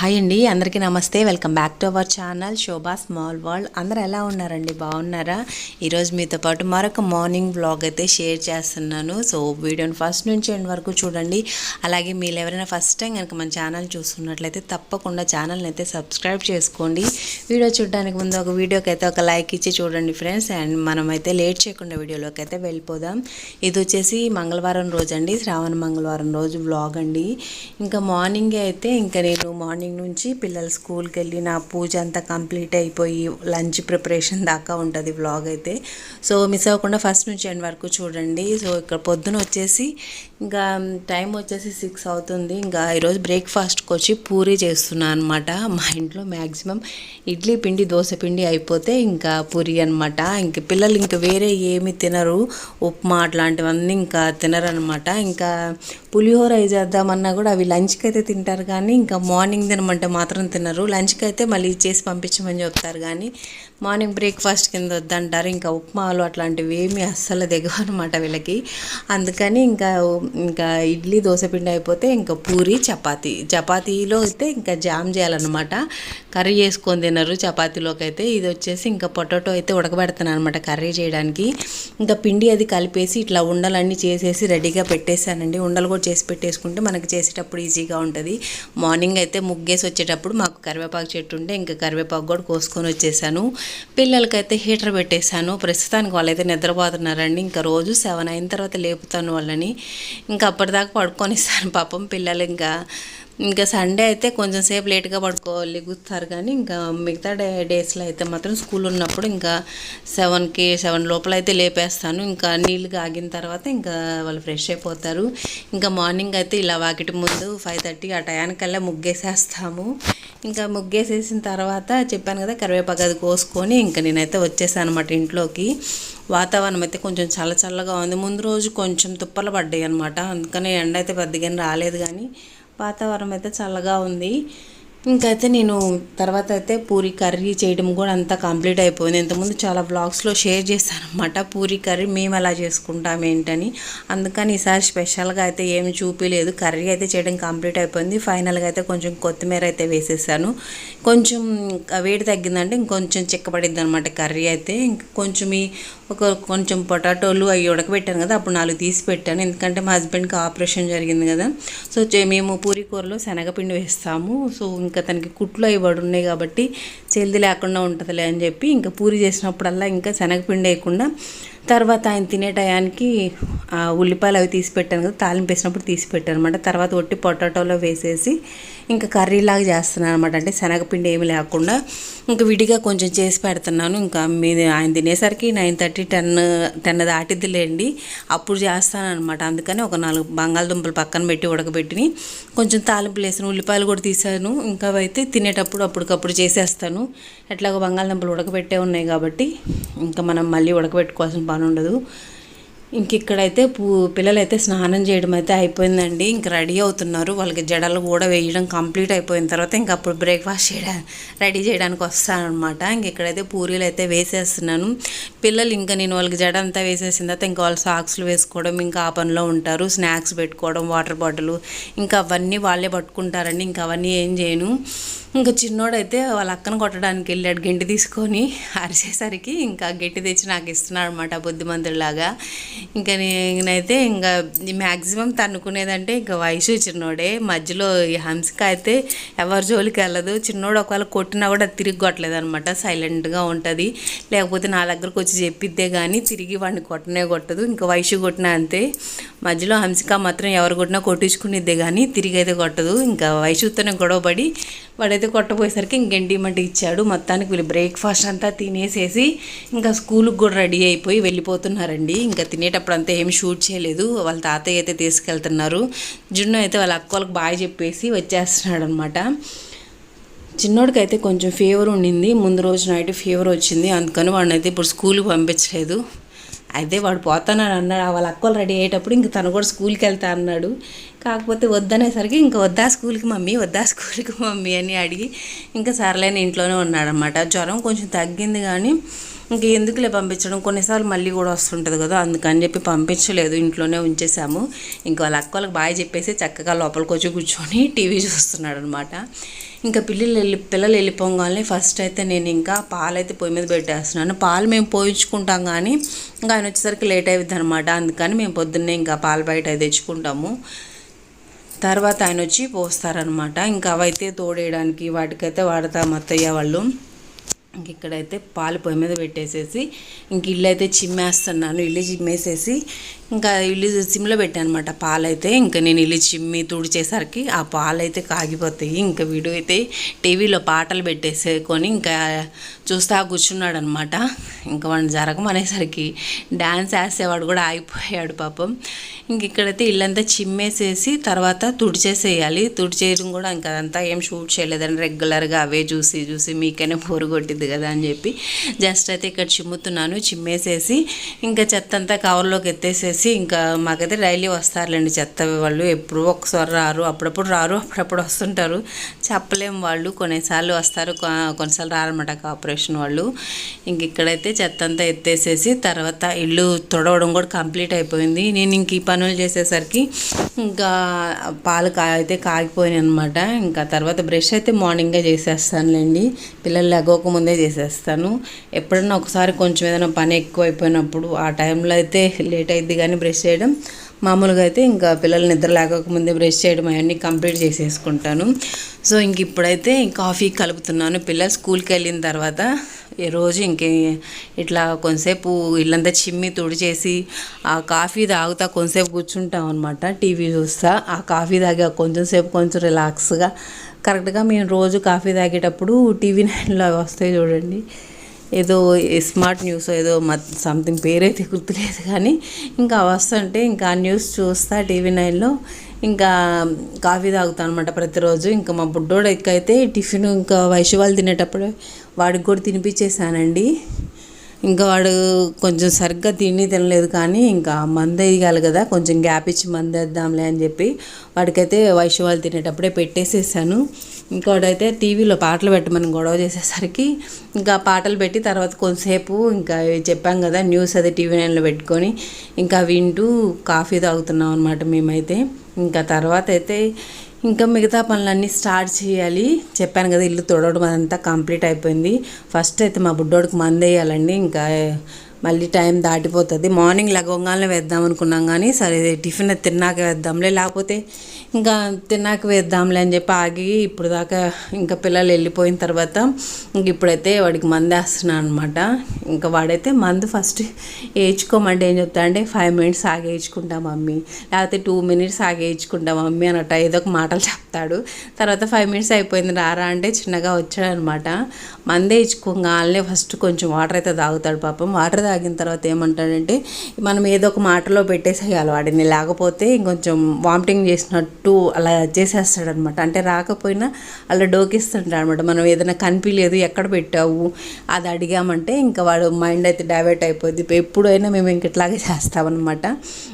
Hi అండి అందరికీ నమస్తే. Welcome back to our channel Shobha small world అందరూ ఎలా ఉన్నారండి? బాగున్నారా? ఈరోజు మీతో పాటు మరొక మార్నింగ్ బ్లాగ్ అయితే షేర్ చేస్తున్నాను. సో వీడియోని ఫస్ట్ నుంచి ఎండ్ వరకు చూడండి. అలాగే మీరు ఎవరైనా ఫస్ట్ టైం కనుక మన ఛానల్ చూస్తున్నట్లయితే తప్పకుండా ఛానల్ని అయితే సబ్స్క్రైబ్ చేసుకోండి. వీడియో చూడడానికి ముందు ఒక వీడియోకి అయితే ఒక లైక్ ఇచ్చి చూడండి ఫ్రెండ్స్ అండ్ మనమైతే లేట్ చేయకుండా వీడియోలోకి అయితే వెళ్ళిపోదాం. ఇది వచ్చేసి మంగళవారం రోజు అండి. శ్రావణ మంగళవారం రోజు వ్లాగ్ అండి. ఇంకా మార్నింగే అయితే ఇంకా నేను మార్నింగ్ నుంచి పిల్లలు స్కూల్కి వెళ్ళిన పూజ అంతా కంప్లీట్ అయిపోయి లంచ్ ప్రిపరేషన్ దాకా ఉంటుంది వ్లాగ్ అయితే. సో మిస్ అవ్వకుండా ఫస్ట్ నుంచి ఎండ్ వరకు చూడండి. సో ఇక్కడ పొద్దున వచ్చేసి ఇంకా టైం వచ్చేసి సిక్స్ అవుతుంది. ఇంకా ఈరోజు బ్రేక్ఫాస్ట్కి వచ్చి పూరి చేస్తున్నాను అనమాట మా ఇంట్లో మ్యాక్సిమం ఇడ్లీ పిండి దోశ పిండి అయిపోతే ఇంకా పూరి అనమాట ఇంక పిల్లలు ఇంకా వేరే ఏమి తినరు. ఉప్మా అట్లాంటివన్నీ ఇంకా తినరనమాట ఇంకా పులిహోర చేద్దామన్నా కూడా అవి లంచ్కి అయితే తింటారు కానీ ఇంకా మార్నింగ్ తినమంటే మాత్రం తినరు. లంచ్కి అయితే మళ్ళీ చేసి పంపించమని చెప్తారు కానీ మార్నింగ్ బ్రేక్ఫాస్ట్ కింద వద్దంటారు. ఇంకా ఉప్మాలు అట్లాంటివి ఏమి అస్సలు దిగవు అనమాట వీళ్ళకి. అందుకని ఇంకా ఇంకా ఇడ్లీ దోశ పిండి అయిపోతే ఇంకా పూరి చపాతీ. చపాతీలో అయితే ఇంకా జామ్ చేయాలన్నమాట. కర్రీ చేసుకొని తినరు చపాతీలోకి అయితే. ఇది వచ్చేసి ఇంకా పొటాటో అయితే ఉడకబెడతాను అనమాట కర్రీ చేయడానికి. ఇంకా పిండి అది కలిపేసి ఇట్లా ఉండలన్నీ చేసేసి రెడీగా పెట్టేశానండి. ఉండలు కూడా చేసి పెట్టేసుకుంటే మనకి చేసేటప్పుడు ఈజీగా ఉంటుంది. మార్నింగ్ అయితే ముగ్గేసి వచ్చేటప్పుడు మాకు కరివేపాకు చెట్టు ఉంటే ఇంకా కరివేపాకు కూడా కోసుకొని వచ్చేసాను. పిల్లలకైతే హీటర్ పెట్టేశాను. ప్రస్తుతానికి వాళ్ళైతే నిద్రపోతున్నారండి. ఇంకా రోజు సెవెన్ అయిన తర్వాత లేపుతాను వాళ్ళని. ఇంకా అప్పటిదాకా పడుకొని ఇస్తాను పాపం పిల్లలు ఇంకా ఇంకా సండే అయితే కొంచెం సేపు లేట్గా పడుకోవాలి గుస్తారు కానీ ఇంకా మిగతా డే డేస్లో అయితే మాత్రం స్కూల్ ఉన్నప్పుడు ఇంకా సెవెన్కి సెవెన్ లోపల అయితే లేపేస్తాను. ఇంకా నీళ్ళు ఆగిన తర్వాత ఇంకా వాళ్ళు ఫ్రెష్ అయిపోతారు. ఇంకా మార్నింగ్ అయితే ఇలా వాకిటి ముందు ఫైవ్ థర్టీ ఆ టయానికల్లా ముగ్గేసేస్తాము. ఇంకా ముగ్గేసేసిన తర్వాత చెప్పాను కదా కరివేపాకు అది కోసుకొని ఇంకా నేనైతే వచ్చేసాను అనమాట ఇంట్లోకి. వాతావరణం అయితే కొంచెం చల్ల చల్లగా ఉంది. ముందు రోజు కొంచెం తుప్పలు పడ్డాయి అనమాట అందుకని ఎండ అయితే పెద్దగా రాలేదు కానీ వాతావరణం అయితే చల్లగా ఉంది. ఇంకైతే నేను తర్వాత అయితే పూరి కర్రీ చేయడం కూడా అంతా కంప్లీట్ అయిపోయింది. ఇంతకుముందు చాలా బ్లాగ్స్లో షేర్ చేశాను అనమాట పూరి కర్రీ మేము ఎలా చేసుకుంటాం ఏంటని. అందుకని ఈసారి స్పెషల్గా అయితే ఏమి చూపించలేదు కర్రీ అయితే చేయడం కంప్లీట్ అయిపోయింది. ఫైనల్గా అయితే కొంచెం కొత్తిమీర అయితే వేసేసాను. కొంచెం వేడి తగ్గిందంటే ఇంకొంచెం చిక్కబడిద్ది అనమాట కర్రీ అయితే. ఇంక కొంచెం ఈ ఒక కొంచెం పొటాటోలు అవి ఉడకబెట్టాను కదా అప్పుడు నాలుగు తీసి పెట్టాను. ఎందుకంటే మా హస్బెండ్కి ఆపరేషన్ జరిగింది కదా. సో చే- మేము పూరి కూరలో శనగపిండి వేస్తాము. సో ఇంకా తనకి కుట్లు అవి ఉన్నాయి కాబట్టి చెల్ది లేకుండా ఉంటుందిలే అని చెప్పి ఇంకా పూరి చేసినప్పుడల్లా ఇంకా శనగపిండి వేయకుండా తర్వాత ఆయన తినే టయానికి ఆ ఉల్లిపాయలు అవి తీసి పెట్టాను కదా తాలింపు వేసినప్పుడు తీసి పెట్టాను అనమాట తర్వాత ఒట్టి పొటాటోలో వేసేసి ఇంకా కర్రీలాగా చేస్తున్నాను అనమాట అంటే శనగపిండి ఏమి లేకుండా ఇంకా విడిగా కొంచెం చేసి పెడుతున్నాను. ఇంకా మీది ఆయన తినేసరికి నైన్ థర్టీ టెన్ టెన్ దాటిద్దిలేండి. అప్పుడు చేస్తాను అనమాట అందుకని ఒక నాలుగు బంగాళదుంపలు పక్కన పెట్టి ఉడకబెట్టి కొంచెం తాలింపులు వేసాను ఉల్లిపాయలు కూడా తీసాను. ఇంకా అయితే తినేటప్పుడు అప్పటికప్పుడు చేసేస్తాను. ఎట్లాగో బంగాళదుంపలు ఉడకబెట్టే ఉన్నాయి కాబట్టి ఇంకా మనం మళ్ళీ ఉడకబెట్టుకోవాల్సిన పని ఉండదు. ఇంక ఇక్కడైతే పూ పిల్లలైతే స్నానం చేయడం అయితే అయిపోయిందండి. ఇంక రెడీ అవుతున్నారు. వాళ్ళకి జడలు కూడా వేయడం కంప్లీట్ అయిపోయిన తర్వాత ఇంక అప్పుడు బ్రేక్ఫాస్ట్ చేయడా రెడీ చేయడానికి వస్తానమాట ఇంక ఇక్కడైతే పూరీలు అయితే వేసేస్తున్నాను. పిల్లలు ఇంకా నేను వాళ్ళకి జడ అంతా వేసేసిన తర్వాత ఇంకా వాళ్ళు సాక్స్లు వేసుకోవడం ఇంకా ఆ పనిలో ఉంటారు. స్నాక్స్ పెట్టుకోవడం వాటర్ బాటిల్ ఇంకా అవన్నీ వాళ్ళే పట్టుకుంటారండి. ఇంకా అవన్నీ ఏం చేయను. ఇంకా చిన్నోడైతే వాళ్ళ అక్కను కొట్టడానికి వెళ్ళాడు గెంటి తీసుకొని. అరిచేసరికి ఇంకా గట్టి తెచ్చి నాకు ఇస్తున్నాడు అనమాట బుద్ధిమంతుడిలాగా. ఇంకా నేనైతే ఇంకా మ్యాక్సిమం తన్నుకునేదంటే ఇంకా వయసు చిన్నోడే. మధ్యలో ఈ హంసిక అయితే ఎవరి జోలికి వెళ్ళదు. చిన్నోడు ఒకవేళ కొట్టినా కూడా తిరిగి కొట్టలేదు అనమాట సైలెంట్గా ఉంటుంది. లేకపోతే నా దగ్గరకు వచ్చి చెప్పిద్దే కానీ తిరిగి వాడిని కొట్టనే కొట్టదు. ఇంకా వయసు కొట్టినా అంతే. మధ్యలో హంసిక మాత్రం ఎవరు కొట్టినా కొట్టించుకునేదే కానీ తిరిగి అయితే కొట్టదు. ఇంకా వయసుతోనే గొడవపడి వాడైతే కొట్టపోయేసరికి ఇంకెంటిమంటే ఇచ్చాడు. మొత్తానికి వీళ్ళు బ్రేక్ఫాస్ట్ అంతా తినేసేసి ఇంకా స్కూల్కి కూడా రెడీ అయిపోయి వెళ్ళిపోతున్నారండి. ఇంకా తినేటప్పుడు అంతా ఏమి షూట్ చేయలేదు. వాళ్ళ తాతయ్య అయితే తీసుకెళ్తున్నారు. జున్ను అయితే వాళ్ళ అక్క వాళ్ళకి బాయ్ చెప్పేసి వచ్చేస్తున్నాడు అనమాట చిన్నోడికి అయితే కొంచెం ఫీవర్ ఉండింది. ముందు రోజు నైట్ ఫీవర్ వచ్చింది. అందుకని వాడిని అయితే ఇప్పుడు స్కూల్కి పంపించలేదు. అయితే వాడు పోతానని అన్నాడు. వాళ్ళ అక్కలు రెడీ అయ్యేటప్పుడు ఇంక తను కూడా స్కూల్కి వెళ్తా అన్నాడు. కాకపోతే వద్దనేసరికి ఇంకా వద్దా స్కూల్కి మమ్మీ వద్దా స్కూల్కి మమ్మీ అని అడిగి ఇంకా సర్లేని ఇంట్లోనే ఉన్నాడనమాట. జ్వరం కొంచెం తగ్గింది కానీ ఇంక ఎందుకులే పంపించడం? కొన్నిసార్లు మళ్ళీ కూడా వస్తుంటుంది కదా అందుకని చెప్పి పంపించలేదు. ఇంట్లోనే ఉంచేసాము ఇంకా వాళ్ళ అక్క వాళ్ళకి బాగా చెప్పేసి చక్కగా లోపలికి వచ్చి కూర్చొని టీవీ చూస్తున్నాడు అనమాట ఇంకా పిల్లలు వెళ్ళి పిల్లలు వెళ్ళిపోగానే ఫస్ట్ అయితే నేను ఇంకా పాలు అయితే పొయ్యి మీద పెట్టేస్తున్నాను. పాలు మేము పోయించుకుంటాం కానీ ఇంకా ఆయన వచ్చేసరికి లేట్ అవుతుంది అనమాట అందుకని మేము పొద్దున్నే ఇంకా పాలు బయట తెచ్చుకుంటాము. తర్వాత ఆయన వచ్చి పోస్తారనమాట. ఇంకా అవైతే తోడేయడానికి వాటికైతే వాడతాం అత్తయ్య వాళ్ళు. ఇంక ఇక్కడైతే పాలు పొయ్యి మీద పెట్టేసేసి ఇంక ఇల్లు అయితే చిమ్మేస్తున్నాను ఇల్లు చిమ్మేసేసి ఇంకా ఇల్లు సిమ్లో పెట్టాను అనమాట పాలైతే. ఇంకా నేను ఇల్లు చిమ్మి తుడిచేసరికి ఆ పాలు అయితే కాగిపోతాయి. ఇంకా వీడియో అయితే టీవీలో పాటలు పెట్టేసేకొని ఇంకా చూస్తా కూర్చున్నాడు అనమాట ఇంకా వాడిని జరగమనేసరికి డ్యాన్స్ వేసేవాడు కూడా ఆగిపోయాడు పాపం. ఇంక ఇక్కడైతే ఇల్లంతా చిమ్మేసేసి తర్వాత తుడిచేసేయాలి. తుడిచేయడం కూడా ఇంకా అదంతా ఏం షూట్ చేయలేదని రెగ్యులర్గా అవే చూసి చూసి మీకైనా బోరు కొట్టింది. కదా అని చెప్పి జస్ట్ అయితే ఇక్కడ చిమ్ముతున్నాను చిమ్మేసేసి ఇంకా చెత్త అంతా కవర్లోకి ఎత్తేసేసి ఇంకా మాకైతే డైలీ వస్తారులేండి చెత్త వాళ్ళు. ఎప్పుడు ఒకసారి రారు అప్పుడప్పుడు రారు అప్పుడప్పుడు వస్తుంటారు. చెప్పలేం వాళ్ళు. కొన్నిసార్లు వస్తారు కొన్నిసార్లు రారన్నమాట కార్పొరేషన్ వాళ్ళు. ఇంక ఇక్కడైతే చెత్త అంతా ఎత్తేసేసి తర్వాత ఇల్లు తొడవడం కూడా కంప్లీట్ అయిపోయింది. నేను ఇంక ఈ పనులు చేసేసరికి ఇంకా పాలు కా అయితే కాగిపోయినాయి అనమాట ఇంకా తర్వాత బ్రష్ అయితే మార్నింగే చేసేస్తానులేండి. పిల్లలు లెగవక ముందే చేసేస్తాను. ఎప్పుడన్నా ఒకసారి కొంచెం ఏదైనా పని ఎక్కువ అయిపోయినప్పుడు ఆ టైంలో అయితే లేట్ అయింది కానీ బ్రష్ చేయడం. మామూలుగా అయితే ఇంకా పిల్లలు నిద్ర లేకముందే బ్రష్ చేయడం అవన్నీ కంప్లీట్ చేసేసుకుంటాను. సో ఇంక ఇప్పుడైతే కాఫీ కలుపుతున్నాను. పిల్లలు స్కూల్కి వెళ్ళిన తర్వాత ఈ రోజు ఇంకే ఇట్లా కొంతసేపు ఇల్లంతా చిమ్మి తుడిచేసి ఆ కాఫీ తాగుతా కొంతసేపు కూర్చుంటాం అనమాట టీవీ చూస్తా. ఆ కాఫీ తాగా కొంచెం సేపు కొంచెం రిలాక్స్గా కరెక్ట్గా మేము రోజు కాఫీ తాగేటప్పుడు టీవీ నైన్లో వస్తాయి చూడండి. ఏదో స్మార్ట్ న్యూస్ ఏదో సంథింగ్ పేరైతే గుర్తులేదు కానీ ఇంకా వస్తుంటే ఇంకా ఆ న్యూస్ చూస్తా టీవీ నైన్లో. ఇంకా కాఫీ తాగుతాను అనమాట ప్రతిరోజు. ఇంకా మా బుడ్డోడెక్కైతే టిఫిన్ ఇంకా వైశ్వాలు తినేటప్పుడు వాడికి కూడా తినిపించేసానండి ఇంకా వాడు కొంచెం సరిగ్గా తిని తినలేదు కానీ ఇంకా మందు ఎదిగాలి కదా కొంచెం గ్యాప్ ఇచ్చి మందు వేద్దాంలే అని చెప్పి వాడికైతే వైశ్వాలు తినేటప్పుడే పెట్టేసేసాను. ఇంకోడైతే టీవీలో పాటలు పెట్టమని గొడవ చేసేసరికి ఇంకా పాటలు పెట్టి తర్వాత కొంతసేపు ఇంకా చెప్పాం కదా న్యూస్ అది టీవీ నైన్లో పెట్టుకొని ఇంకా వింటూ కాఫీ తాగుతున్నాం అనమాట మేమైతే. ఇంకా తర్వాత అయితే ఇంకా మిగతా పనులన్నీ స్టార్ట్ చేయాలి. చెప్పాను కదా ఇల్లు తొడవడం అదంతా కంప్లీట్ అయిపోయింది. ఫస్ట్ అయితే మా బుడ్డోడికి మందు వేయాలండి. ఇంకా మళ్ళీ టైం దాటిపోతుంది. మార్నింగ్ లగవంగానే వేద్దాం అనుకున్నాం కానీ సరే టిఫిన్ తిన్నాక వేద్దాంలే. లేకపోతే ఇంకా తిన్నాక వేద్దాంలే అని చెప్పి ఆగి ఇప్పుడు దాకా ఇంకా పిల్లలు వెళ్ళిపోయిన తర్వాత ఇంక ఇప్పుడైతే వాడికి మందు వేస్తున్నాను అనమాట ఇంకా వాడైతే మందు ఫస్ట్ వేయించుకోమంటే ఏం చెప్తా అంటే ఫైవ్ మినిట్స్ ఆగేయించుకుంటాం మమ్మీ. లేకపోతే టూ మినిట్స్ ఆగేయించుకుంటాం మమ్మీ అన్నట్టు ఏదో ఒక మాటలు చెప్తాడు. తర్వాత ఫైవ్ మినిట్స్ అయిపోయింది రారా అంటే చిన్నగా వచ్చాడనమాట మందే వేయించుకోగానే ఫస్ట్ కొంచెం వాటర్ అయితే తాగుతాడు పాపం. వాటర్ తాగిన తర్వాత ఏమంటాడంటే మనం ఏదో ఒక మాటలో పెట్టేసేయాలి వాడిని. లేకపోతే ఇంకొంచెం వామిటింగ్ చేసినట్టు అలా చేసేస్తాడనమాట. అంటే రాకపోయినా అలా డోకిస్తుంటాడు అనమాట మనం ఏదైనా కనిపించలేదు ఎక్కడ పెట్టావు? అది అడిగామంటే ఇంకా వాడు మైండ్ అయితే డైవర్ట్ అయిపోద్ది. ఎప్పుడైనా మేము ఇంక ఇట్లాగే చేస్తామన్నమాట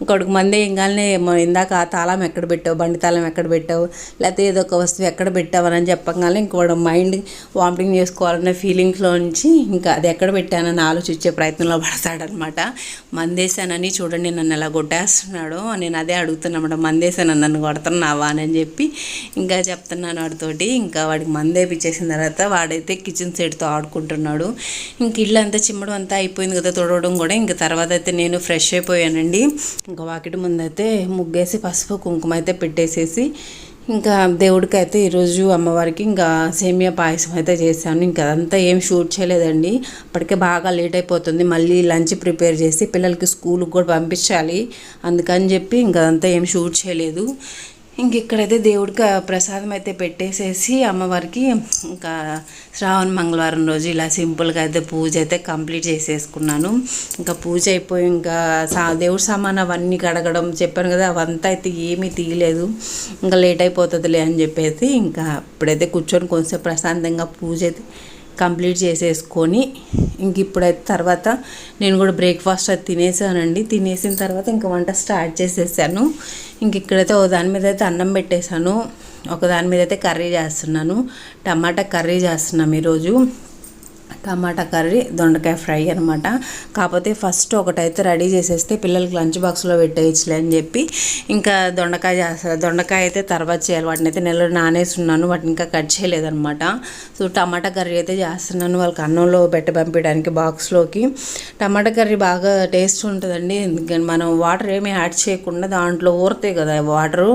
ఇంకొకటి మంది ఇంకానే ఇందాక ఆ తాళం ఎక్కడ పెట్టావు? బండి తాళం ఎక్కడ పెట్టావు? లేకపోతే ఏదో ఒక వస్తువు ఎక్కడ పెట్టావు అని చెప్పగానే ఇంక మైండ్ వామిటింగ్ చేసుకోవాలనే ఫీలింగ్స్లో నుంచి ఇంకా అది ఎక్కడ పెట్టానని ఆలోచించే ప్రయత్నంలో పడతాడనమాట. మందేశానని చూడండి నన్ను ఎలా కొట్టేస్తున్నాడు. నేను అదే అడుగుతున్నమాట మందేశాను నన్ను కొడుతున్నావా? అని చెప్పి ఇంకా చెప్తున్నాను వాడితోటి. ఇంకా వాడికి మందేపిచ్చేసిన తర్వాత వాడైతే కిచెన్ సెట్తో ఆడుకుంటున్నాడు. ఇంక ఇల్లు అంతా చిమ్మడం అంతా అయిపోయింది కదా తొడవడం కూడా. ఇంకా తర్వాత అయితే నేను ఫ్రెష్ అయిపోయానండి. ఇంకా వాకిటి ముందైతే ముగ్గేసి పసుపు కుంకుమ అయితే పెట్టేసేసి ఇంకా దేవుడికి అయితే ఈరోజు అమ్మవారికి ఇంకా సేమియా పాయసం అయితే చేశాను. ఇంకా అదంతా ఏం షూట్ చేయలేదండి. అప్పటికే బాగా లేట్ అయిపోతుంది. మళ్ళీ లంచ్ ప్రిపేర్ చేసి పిల్లలకి స్కూల్కి కూడా పంపించాలి. అందుకని చెప్పి ఇంకా అదంతా ఏం షూట్ చేయలేదు. ఇంక ఇక్కడైతే దేవుడికి ప్రసాదం అయితే పెట్టేసేసి అమ్మవారికి ఇంకా శ్రావణ మంగళవారం రోజు ఇలా సింపుల్గా అయితే పూజ అయితే కంప్లీట్ చేసేసుకున్నాను. ఇంకా పూజ అయిపోయి ఇంకా సా దేవుడి సామాన్ అవన్నీ కడగడం చెప్పాను కదా అవంతా అయితే ఏమీ తీయలేదు. ఇంకా లేట్ అయిపోతుందిలే అని చెప్పేసి ఇంకా ఇప్పుడైతే కూర్చొని కొంచెం ప్రశాంతంగా పూజ అయితే కంప్లీట్ చేసేసుకొని ఇంక ఇప్పుడైతే తర్వాత నేను కూడా బ్రేక్ఫాస్ట్ అది తినేసానండి. తినేసిన తర్వాత ఇంకా వంట స్టార్ట్ చేసేసాను. ఇంక ఇక్కడైతే ఒక దాని మీద అయితే అన్నం పెట్టేశాను. ఒక దాని మీద అయితే కర్రీ చేస్తున్నాను. టమాటా కర్రీ చేస్తున్నాం ఈరోజు. టమాటా కర్రీ దొండకాయ ఫ్రై అనమాట కాకపోతే ఫస్ట్ ఒకటైతే రెడీ చేసేస్తే పిల్లలకి లంచ్ బాక్స్లో పెట్టేయచ్చులే అని చెప్పి ఇంకా దొండకాయ చేస్తా దొండకాయ అయితే తర్వాత చేయాలి. వాటిని అయితే నెలలో నానేస్తున్నాను వాటిని ఇంకా కట్ చేయలేదనమాట సో టమాటా కర్రీ అయితే చేస్తున్నాను. వాళ్ళకి అన్నంలో పెట్టి పంపించడానికి బాక్స్లోకి. టమాటా కర్రీ బాగా టేస్ట్ ఉంటుందండి. ఎందుకంటే మనం వాటర్ ఏమీ యాడ్ చేయకుండా దాంట్లో ఊరుతాయి కదా వాటరు.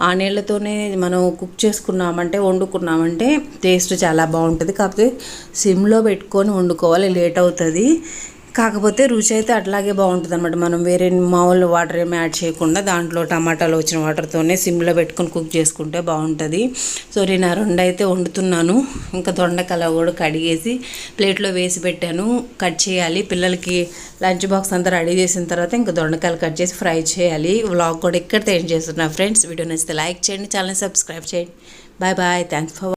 ఆ నీళ్ళతోనే మనం కుక్ చేసుకున్నామంటే వండుకున్నామంటే టేస్ట్ చాలా బాగుంటుంది. కాకపోతే సిమ్లో పెట్టి పెట్టుకొని వండుకోవాలి లేట్ అవుతుంది. కాకపోతే రుచి అయితే అట్లాగే బాగుంటుంది అనమాట మనం వేరే మామూలు వాటర్ ఏమి యాడ్ చేయకుండా దాంట్లో టమాటాలు వచ్చిన వాటర్తోనే సిమ్లో పెట్టుకొని కుక్ చేసుకుంటే బాగుంటుంది. సో నేను ఆ రెండు అయితే వండుతున్నాను. ఇంకా దొండకాయలు కూడా కడిగేసి ప్లేట్లో వేసి పెట్టాను. కట్ చేయాలి. పిల్లలకి లంచ్ బాక్స్ అంతా రెడీ చేసిన తర్వాత ఇంకా దొండకాయలు కట్ చేసి ఫ్రై చేయాలి. వ్లాగ్ కూడా ఇక్కడ ఏం చేస్తున్నా ఫ్రెండ్స్. వీడియో నచ్చితే లైక్ చేయండి ఛానల్ సబ్స్క్రైబ్ చేయండి. Bye bye. Thanks for